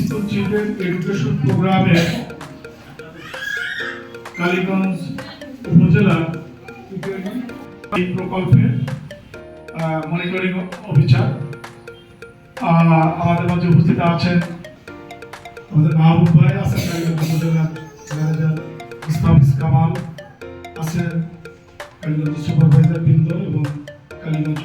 school children education প্রোগ্রামে কালীগঞ্জ উপজেলা এই প্রকল্পের মনিটরিং অফিসার আমাদের মধ্যে উপস্থিত আছেন আমাদের মাহবুব ভাই আছেন, কালীগঞ্জ উপজেলার ম্যানেজার ইসলামিস কামাল আছেন, কালীগঞ্জ সুপারভাইজার বৃন্দ এবং কালীগঞ্জ